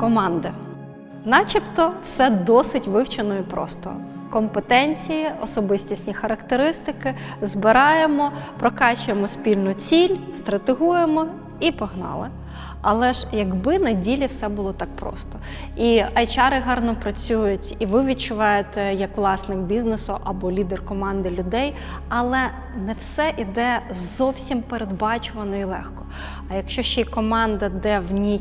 команди. Начебто все досить вивчено і просто. Компетенції, особистісні характеристики збираємо, прокачуємо спільну ціль, стратегуємо і погнали. Але ж якби на ділі все було так просто. І HR гарно працюють, і ви відчуваєте як власник бізнесу або лідер команди людей, але не все іде зовсім передбачувано і легко. А якщо ще й команда, де в ній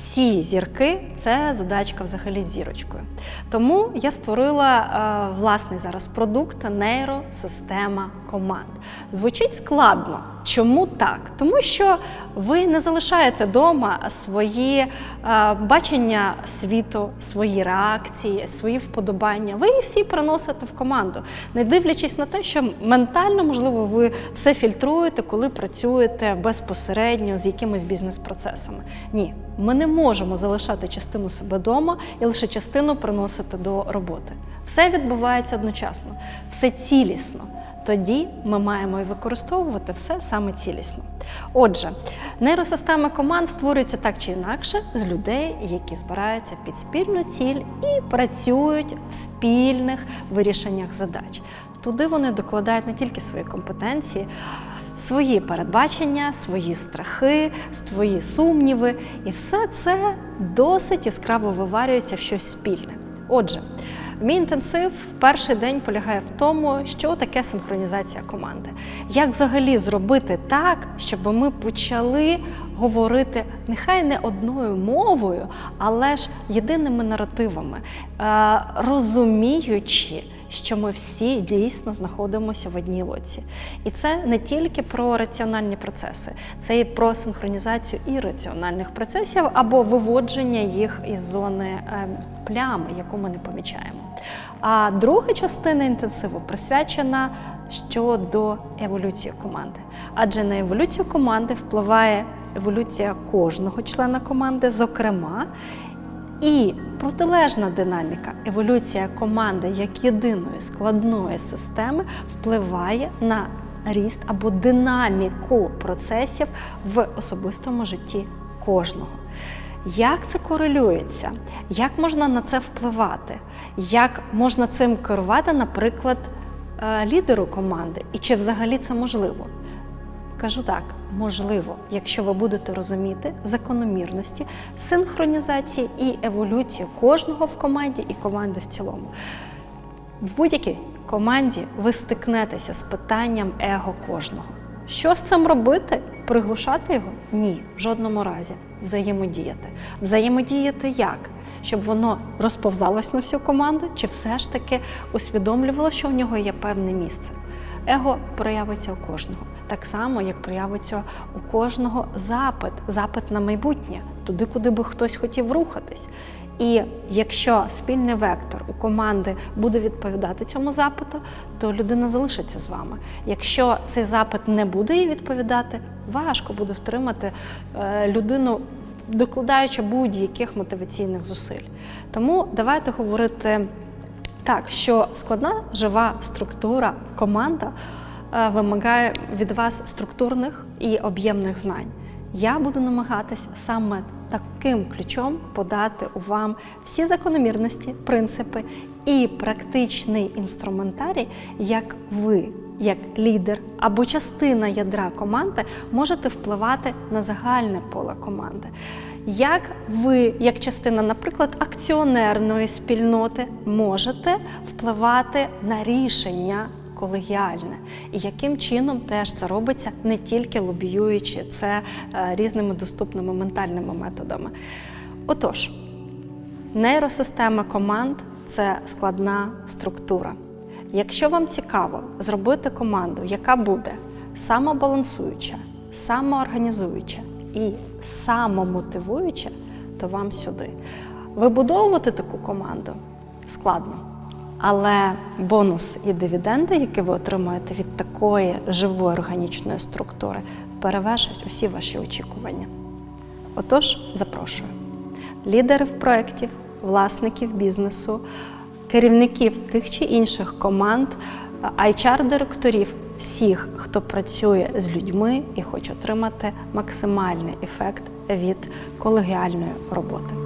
всі зірки це задачка взагалі зірочкою. Тому я створила е, власний зараз продукт нейросистема команд. Звучить складно. Чому так? Тому що ви не залишаєте вдома свої е, бачення світу, свої реакції, свої вподобання. Ви їх всі приносите в команду, не дивлячись на те, що ментально, можливо, ви все фільтруєте, коли працюєте безпосередньо з якимись бізнес-процесами. Ні, ми не можемо залишати частину себе вдома і лише частину приносити до роботи. Все відбувається одночасно, все цілісно. Тоді ми маємо і використовувати все саме цілісно. Отже, нейросистеми команд створюються так чи інакше з людей, які збираються під спільну ціль і працюють в спільних вирішеннях задач. Туди вони докладають не тільки свої компетенції, свої передбачення, свої страхи, свої сумніви, і все це досить яскраво виварюється в щось спільне. Отже, Мій інтенсив перший день полягає в тому, що таке синхронізація команди. Як взагалі зробити так, щоб ми почали говорити нехай не одною мовою, але ж єдиними наративами, е, розуміючи, що ми всі дійсно знаходимося в одній лоці. І це не тільки про раціональні процеси, це і про синхронізацію ірраціональних процесів або виводження їх із зони е, плями, яку ми не помічаємо. А друга частина інтенсиву присвячена щодо еволюції команди. Адже на еволюцію команди впливає еволюція кожного члена команди, зокрема, і протилежна динаміка, еволюція команди як єдиної складної системи впливає на ріст або динаміку процесів в особистому житті кожного. Як це корелюється? Як можна на це впливати? Як можна цим керувати, наприклад, е, лідеру команди? І чи взагалі це можливо? Кажу так, можливо, якщо ви будете розуміти закономірності, синхронізації і еволюції кожного в команді і команди в цілому. В будь-якій команді ви стикнетеся з питанням его кожного. Що з цим робити? Приглушати його? Ні, в жодному разі. Взаємодіяти. Взаємодіяти як? Щоб воно розповзалось на всю команду, чи все ж таки усвідомлювало, що в нього є певне місце. Его проявиться у кожного, так само, як проявиться у кожного запит, запит на майбутнє, туди, куди би хтось хотів рухатись. І якщо спільний вектор у команди буде відповідати цьому запиту, то людина залишиться з вами. Якщо цей запит не буде їй відповідати, важко буде втримати е, людину, докладаючи будь-яких мотиваційних зусиль. Тому давайте говорити так, що складна жива структура, команда вимагає від вас структурних і об'ємних знань. Я буду намагатися саме таким ключом подати вам всі закономірності, принципи і практичний інструментарій, як ви, як лідер або частина ядра команди, можете впливати на загальне поле команди. Як ви, як частина, наприклад, акціонерної спільноти, можете впливати на рішення колегіальне, і яким чином теж це робиться, не тільки лобіюючи це е, різними доступними ментальними методами. Отож, нейросистема команд це складна структура. Якщо вам цікаво зробити команду, яка буде самобалансуюча, самоорганізуюча і самомотивуюча, то вам сюди. Вибудовувати таку команду складно. Але бонус і дивіденди, які ви отримаєте від такої живої органічної структури, перевершать усі ваші очікування. Отож, запрошую лідерів проєктів, власників бізнесу, керівників тих чи інших команд, HR-директорів, всіх, хто працює з людьми і хоче отримати максимальний ефект від колегіальної роботи.